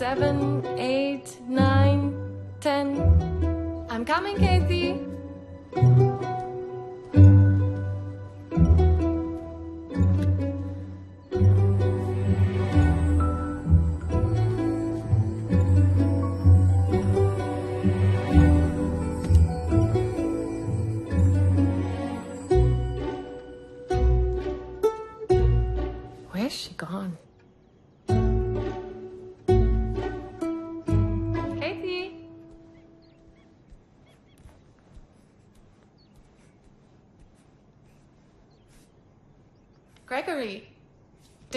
seven, eight, nine, ten. I'm coming, Casey. Where's she gone?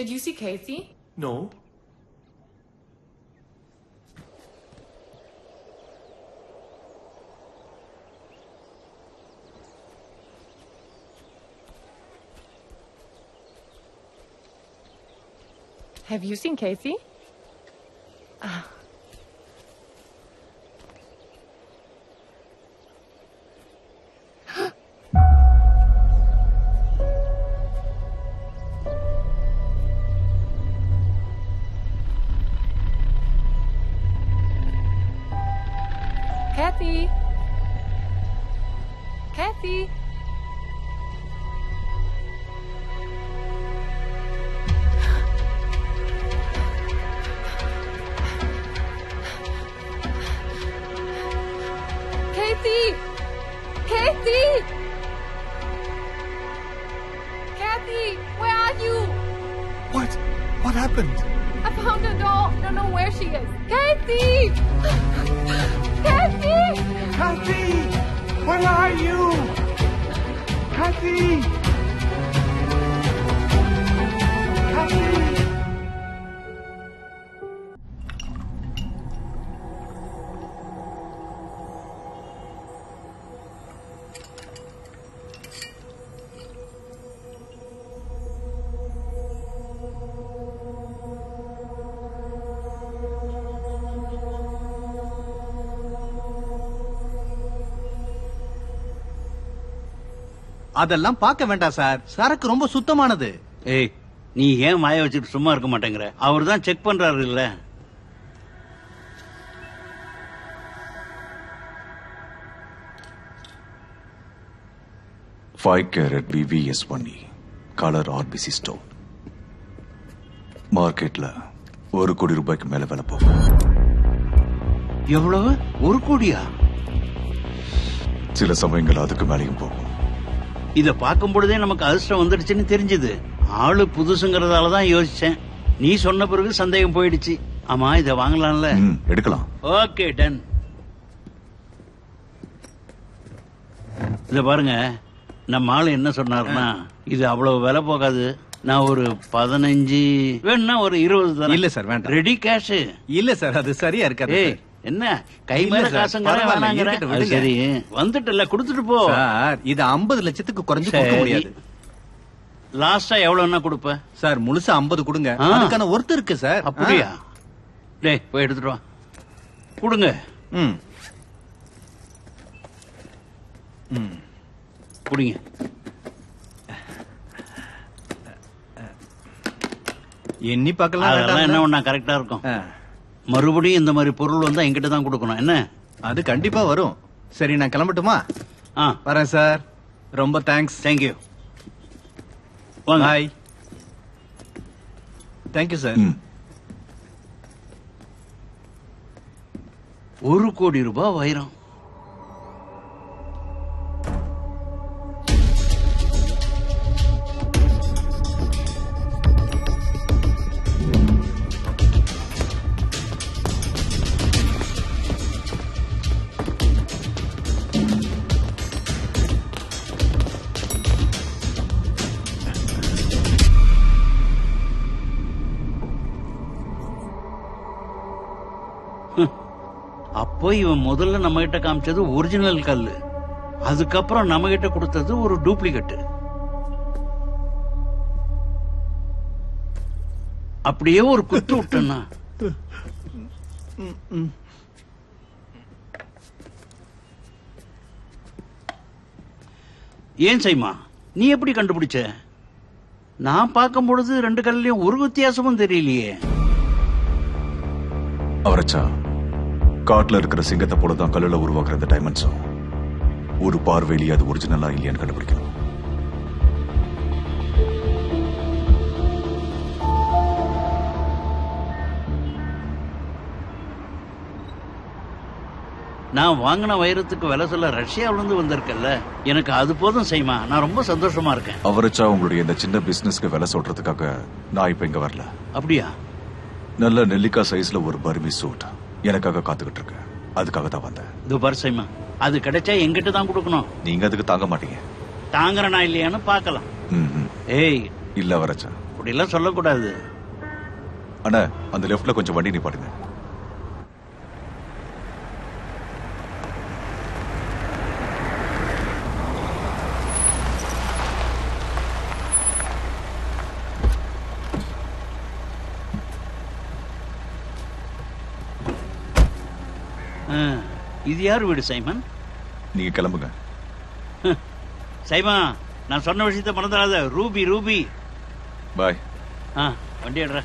Did you see Casey? No. Have you seen Casey? Ah. She is. Kathy! Kathy! Kathy! Where are you? Kathy! அதெல்லாம் பார்க்க வேண்டாம் sir. சரக்கு ரொம்ப சுத்தமானது. ஏய் நீ ஏன் மாய வச்சுட்டு சும்மா இருக்க மாட்டேங்கிற? அவர் தான் செக் பண்றாரு இல்ல ஃபைவ் கேரட் விவிஎஸ் பண்ணி கலர் ஆர்பிசி ஸ்டோன் மார்க்கெட்ல ஒரு கோடி ரூபாய்க்கு மேல விலை போகும் எவ்வளவு? ஒரு கோடியா? சில சமயங்கள் அதுக்கு மேலேயும் போகும். இத பார்க்கும் பொழுதே நமக்கு அதிர்ஷ்டம் வந்துடுச்சுன்னு தெரிஞ்சது. ஆளு புதுசுங்கிறதால தான் யோசிச்சேன். நீ சொன்ன பிறகு சந்தேகம் போயிடுச்சு. ஆமா இத வாங்கலாம்ல. எடுக்கலாம். Okay done. இத பாருங்க நம்ம ஆளு என்ன சொன்னாருன்னா இது அவ்வளவு விலை போகாது. நான் ஒரு பதினஞ்சு வேணும்னா ஒரு இருபது தரேன் இல்ல சார், வேண்டாம். ரெடி கேஷ் இல்ல சார் அது சரியா இருக்காது. என்ன? கை மேல காசுங்க. சரி. வந்துட்டல கொடுத்துட்டு போ. சார் இது 50 லட்சத்துக்கு குறைஞ்சு கொடுக்க. முடியாது. லாஸ்டா எவ்வளவுன்னா கொடுப்ப? சார் முழுசா 50 கொடுங்க. அதுக்கான ஒர்த் இருக்கு சார். அப்படியா? டேய் போய் எடுத்துட்டு வா. கொடுங்க. ம். ம். குடிங்க. எண்ணி பார்க்கலாம் என்ன? ஒண்ணா கரெக்டா இருக்கும். மறுபடியும் இந்த மாதிரி பொருள் வந்தா என்கிட்ட தான் கொடுக்கணும். என்ன? அது கண்டிப்பா வரும். சரி நான் கிளம்பட்டுமா? ஆ. வரேன் சார். ரொம்ப தேங்க்ஸ். தேங்க்யூ வாங்க. Bye thank you sir. ஒரு கோடி ரூபாய் வைரம். போய் இவன் முதல்ல நம்ம கிட்ட காமிச்சது ஒரிஜினல் கல் அதுக்கப்புறம் நம்ம கிட்ட கொடுத்தது ஒரு டூப்ளிகேட் அப்படியே ஒரு குத்து விட்டனா ஏன் சைமா? நீ எப்படி கண்டுபிடிச்ச? நான் பார்க்கும் பொழுது ரெண்டு கல்லையும் ஒரு வித்தியாசமும் தெரியலையே. அவரச்சா? காட்டுல இருக்கிற சிங்கத்தை போல தான் கல்லுல உருவாக்குற இந்த டைமண்ட்ஸும் ஒரு பார்வையிலேயே அது ஒரிஜினலா இல்லையான்னு கண்டுபிடிக்கணும். நான் வாங்கின வைரத்துக்கு விலை சொல்ல ரஷ்யாவில இருந்து வந்திருக்கல்ல. எனக்கு அது போதும் செய்மா நான் ரொம்ப சந்தோஷமா இருக்கேன். அவரச்சா உங்களுடைய இந்த சின்ன பிசினஸ்க்கு விலை சொல்றதுக்காக நான் இப்ப இங்க வரல. அப்படியா? நல்ல நெல்லிக்காய் சைஸ்ல ஒரு பர்மி சூட் எனக்காக காத்துக்கிட்டு இருக்கு. அதுக்காக தான் வந்தேன். இது பாரு சைமா அது கிடைச்சா எங்கிட்ட தான் கொடுக்கணும். நீங்க அதுக்கு தாங்க மாட்டீங்க. தாங்குறனா இல்லையான்னு பார்க்கலாம். ஏய் இல்ல அவரச்சா இப்படிலாம் சொல்லக்கூடாது. அண்ணா அந்த லெஃப்ட்ல கொஞ்சம் வண்டி நிப்பாட்டுங்க ஆ, இது யார் வீடு சைமன்? நீங்க கிளம்புங்க. சைமா நான் சொன்ன விஷயத்த மறந்துடாத. Ruby Ruby. பாய். ஆ வண்டி எடுற.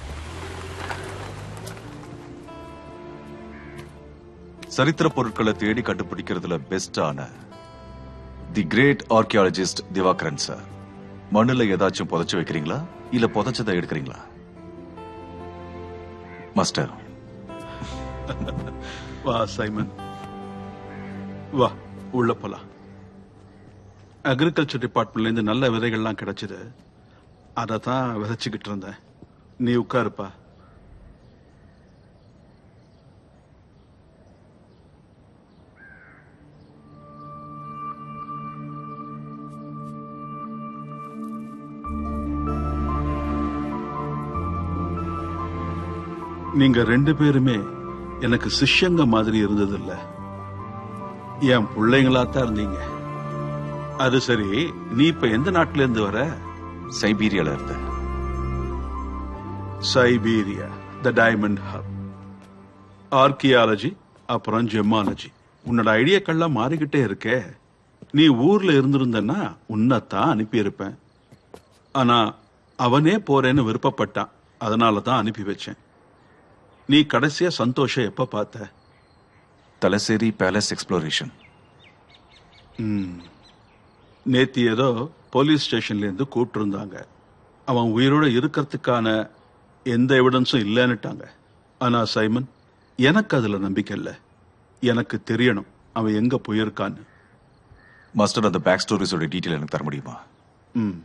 சரித்திர பொருட்களை தேடி கண்டுபிடிக்கிறதுல பெஸ்டான the great archaeologist Divakaran sir மண்ணுல ஏதாச்சும் புதைச்சு வைக்கிறீங்களா? இல்ல புதைச்சதை எடுக்கிறீங்களா? மாஸ்டர் வா சைமன். வா உள்ள போலாம். அக்ரிகல்ச்சர் டிபார்ட்மெண்ட்லேருந்து நல்ல விதைகள்லாம் கிடைச்சிது. அதை தான் விதைச்சிக்கிட்டு இருந்தேன். நீ உட்காருப்பா. நீங்க ரெண்டு பேருமே எனக்கு சிஷ்யங்க மாதிரி இருந்ததில்லை. என் பிள்ளைங்களா தான் இருந்தீங்க. அது சரி நீ இப்ப எந்த நாட்டுல இருந்து வர? சைபீரியால இருந்த. Siberia the diamond hub archaeology அப்புறம் ஜெமாலஜி உன்னோட ஐடியாக்கள்லாம் மாறிக்கிட்டே இருக்கே. நீ ஊர்ல இருந்திருந்தன்னா உன்னைத்தான் அனுப்பியிருப்பேன். ஆனா அவனே போறேன்னு விருப்பப்பட்டான். அதனால தான் அனுப்பி வச்சேன். நீ கடைசியா சந்தோஷம் எப்ப பார்த்த? Thalassery palace exploration. நேத்தி ஏதோ போலீஸ் ஸ்டேஷன்ல இருந்து கூப்பிட்டு இருந்தாங்க அவன் உயிரோட இருக்கிறதுக்கான எந்த எவிடன்ஸும் இல்லைன்னுட்டாங்க. ஆனா சைமன் எனக்கு அதுல நம்பிக்கை இல்லை. எனக்கு தெரியணும் அவன் எங்க போயிருக்கான்னு. மாஸ்டர் அந்த பேக் ஸ்டோரிஸோட டீட்டெயில் எனக்கு தர முடியுமா? ம்.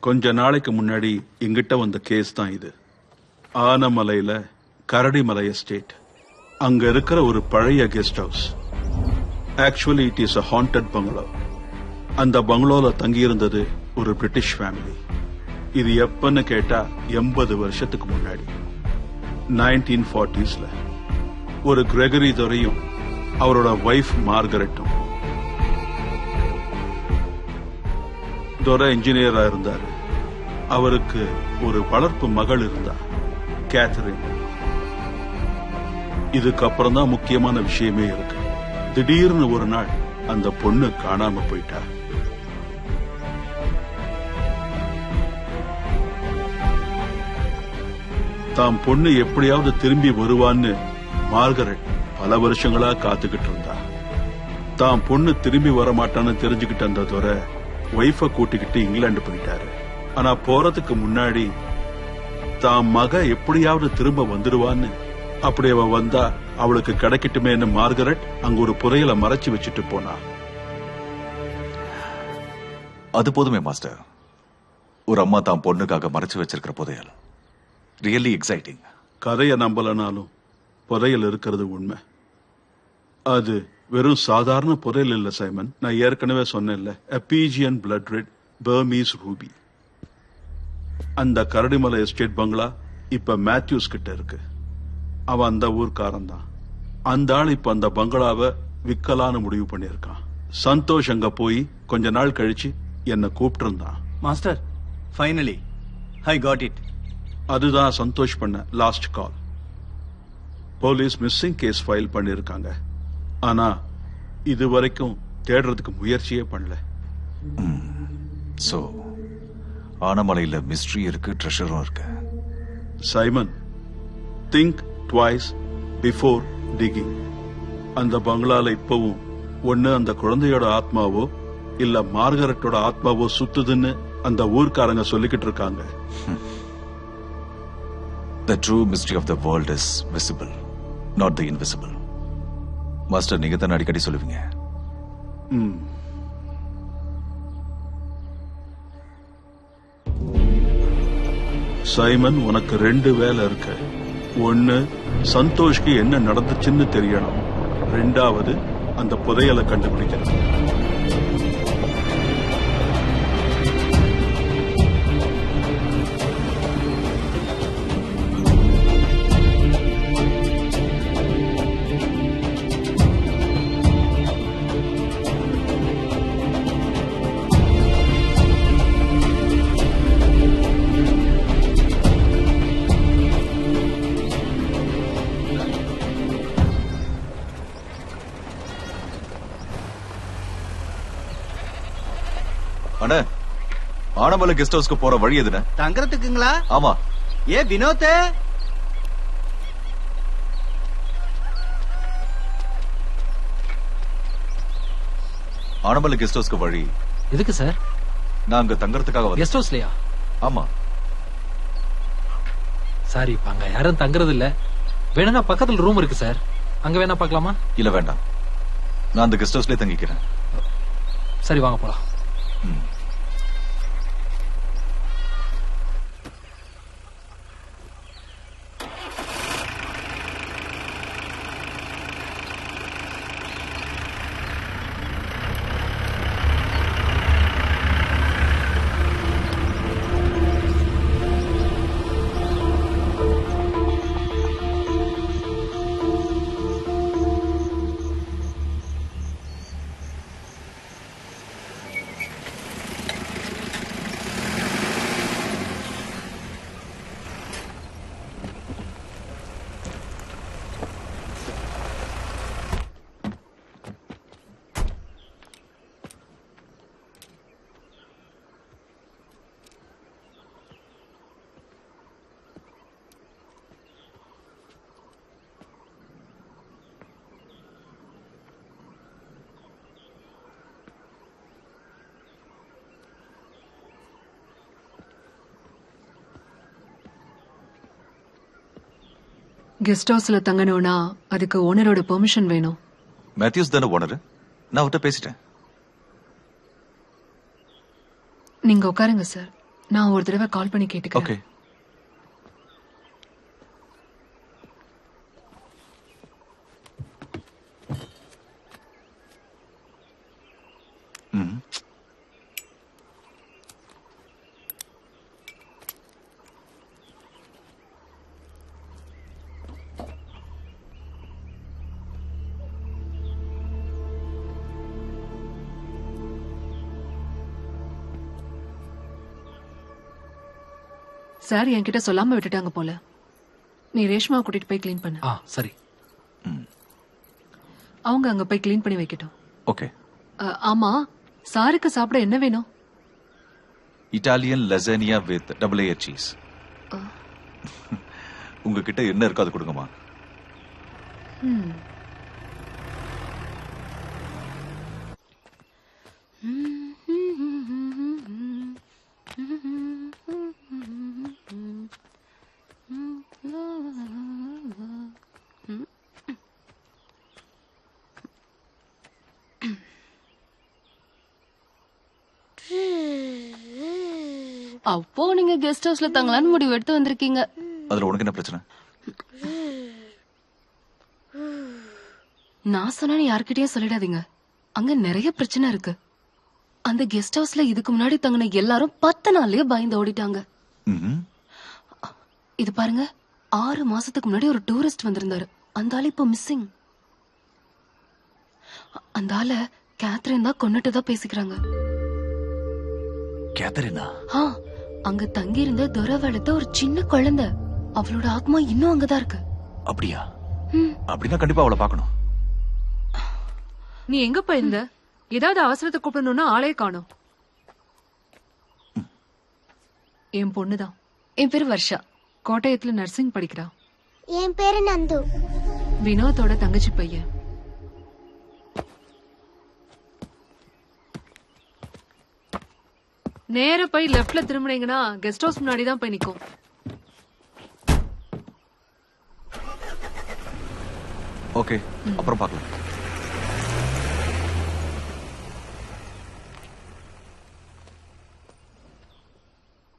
கொஞ்ச நாளைக்கு முன்னாடி எங்கிட்ட வந்த கேஸ் தான் இது. ஆனமலையில கரடிமலை எஸ்டேட் அங்க இருக்கிற ஒரு பழைய guest house actually it is a haunted bungalow அந்த பங்களோல தங்கியிருந்தது ஒரு பிரிட்டிஷ் ஃபேமிலி இது எப்பன்னு கேட்டா எண்பது வருஷத்துக்கு முன்னாடி. நைன்டீன் ஃபார்ட்டிஸ்ல ஒரு கிரெகரி துறையும் அவரோட ஒய்ஃப் மார்கரெட்டும். துரை இன்ஜினியரா இருந்தாரு. அவருக்கு ஒரு வளர்ப்பு மகள் இருந்தா. கேத்தரின் இதுக்கப்புறம் தான் முக்கியமான விஷயமே இருக்கு. திடீர்னு ஒரு நாள் அந்த பொண்ணு காணாம போயிட்டா. தாம் பொண்ணு எப்படியாவது திரும்பி வருவான்னு மார்கரெட் பல வருஷங்களா காத்துக்கிட்டு இருந்தா. தாம் பொண்ணு திரும்பி வர மாட்டான்னு தெரிஞ்சுக்கிட்டு அந்த துறை ஒய்ஃபை கூட்டிக்கிட்டு இங்கிலாந்து போயிட்டாரு. ஆனா போறதுக்கு முன்னாடி தாம் மக எப்படியாவது திரும்ப வந்துடுவான்னு அப்படி அவ வந்தா அவளுக்கு கிடைக்கட்டுமேன்னு மார்கரெட் அங்க ஒரு புதையலை மறைச்சு வச்சுட்டு போனா. அது போதுமே மாஸ்டர். ஒரு அம்மா தான் பொண்ணுக்காக மறைச்சு வச்சிருக்கிற புதையல். ரியலி எக்ஸைட்டிங் கதையை நம்பலனாலும் புதையல் இருக்கிறது உண்மை. அது வெறும் சாதாரண புதையல் இல்ல சைமன். நான் ஏற்கனவே சொன்னேன்ல எபீஜியன் பிளட் ரெட் பர்மீஸ் ரூபி அந்த கரடிமலை எஸ்டேட் பங்களா இப்ப மேத்யூஸ் கிட்ட இருக்கு. அவன் அந்த ஊர்க்காரன் தான் அந்த ஆள் இப்ப அந்த பங்களாவை விக்கலான்னு முடிவு பண்ணியிருக்கான். சந்தோஷ் அங்க போய் கொஞ்ச நாள் கழிச்சு என்னை கூப்பிட்டு இருந்தான் master finally I got it அதுதான் சந்தோஷ் பண்ண last call police missing case file பண்ணிருக்காங்க ஆனா இது வரைக்கும் தேடுறதுக்கு முயற்சியே பண்ணல. சோ ஆனமலையில மிஸ்ட்ரி இருக்கு ட்ரெஷரும் இருக்கு. Simon think twice before digging அந்த பங்களால இப்பவும் ஒண்ணு அந்த குழந்தையோட ஆத்மாவோ இல்ல மார்கரெட்டோட ஆத்மாவோ சுத்துதுன்னு அந்த ஊர்க்காரங்க சொல்லிக்கிட்டு இருக்காங்க. The true mystery of the world is visible not the invisible master நீங்க தானே அடிக்கடி சொல்லுவீங்க. ம். சைமன் உனக்கு ரெண்டு வேலை இருக்கு. ஒன்னு சந்தோஷ்க்கு என்ன நடந்துச்சுன்னு தெரியணும். ரெண்டாவது அந்த புதையலை கண்டுபிடிக்கணும். ஆனமலை கெஸ்ட் ஹவுஸ்க்கு போற வழி எதுன? தங்கறதுக்குங்களா? ஆமா. ஏ வினோத்? ஆனமலை கெஸ்ட் ஹவுஸ்க்கு வழி. எதுக்கு சார்? நான் அங்க தங்கறதுக்காக வந்தேன். கெஸ்ட் ஹவுஸ்லயா ஆமா. சார் இப்ப அங்க யாரும் தங்குறது இல்ல. வேணும்னா பக்கத்துல ரூம் இருக்கு சார். அங்க வேணா பார்க்கலாமா? இல்ல வேண்டாம். நான் அந்த கெஸ்ட் ஹவுஸ்லயே தங்கிக்கிறேன். சரி வாங்க போலாம். கெஸ்ட் ஹவுஸ்ல தங்கணும்னா அதுக்கு ஓனரோட பெர்மிஷன் வேணும். மேத்யூஸ் தானே ஓனர்? நான் அவர்கிட்ட பேசிட்டேன். நீங்க உட்காருங்க சார். நான் ஒரு தடவை கால் பண்ணி கேட்டுக்கிறேன். ஓகே சார் என்கிட்ட சொல்லாம விட்டுட்டாங்க போல. நீ ரேஷ்மா கூட்டிட்டு போய் க்ளீன் பண்ணு. ஆ சரி. அவங்க அங்க போய் க்ளீன் பண்ணி வைக்கட்டும். ஓகே. அ, ஆமா சாருக்கு சாப்பிட என்ன வேணும்? Italian lasagna with double air cheese உங்ககிட்ட என்ன இருக்கோ அது கொடுங்கம்மா. அப்போ நீங்க கெஸ்ட் ஹவுஸ்ல தங்கலான்னு முடிவு எடுத்து வந்திருக்கீங்க. அதுல உனக்கு என்ன பிரச்சனை? நான் சொன்னா யார்கிட்டயும் சொல்லிடாதீங்க. அங்க நிறைய பிரச்சனை இருக்கு. அந்த கெஸ்ட் ஹவுஸ்ல இதுக்கு முன்னாடி தங்கின எல்லாரும் பத்து நாள்லயே பயந்து ஓடிட்டாங்க. இது பாருங்க ஆறு மாசத்துக்கு முன்னாடி ஒரு டூரிஸ்ட் வந்திருந்தாரு. அந்த ஆள் இப்போ மிஸ்ஸிங் அந்த ஆள கேத்ரின் தான் கொன்னுட்டு தான் பேசிக்கிறாங்க. கேத்தரினா ஆ. அங்க தங்கி இருந்த துரை வளர்த்த ஒரு சின்ன குழந்தை. அவளோட ஆத்மா இன்னும் அங்கதான் இருக்கு. அப்படியா? ம். அப்படின்னா கண்டிப்பா அவளை பார்க்கணும். நீ எங்க போயிருந்த? ஏதாவது அவசரத்தை கூப்பிடணும்னா ஆளே காணோம். என் பொண்ணுதான். என் பேரு வர்ஷா. கோட்டயத்துல நர்சிங் படிக்கிறா. என் பேரு நந்து. வினோத்தோட தங்கச்சி பையன். நேரா போய் லெஃப்ட்ல திரும்பினீங்கன்னா கெஸ்ட் ஹவுஸ் முன்னாடி தான் போய் நிக்கும். ஓகே அப்புறம் பார்க்கலாம்.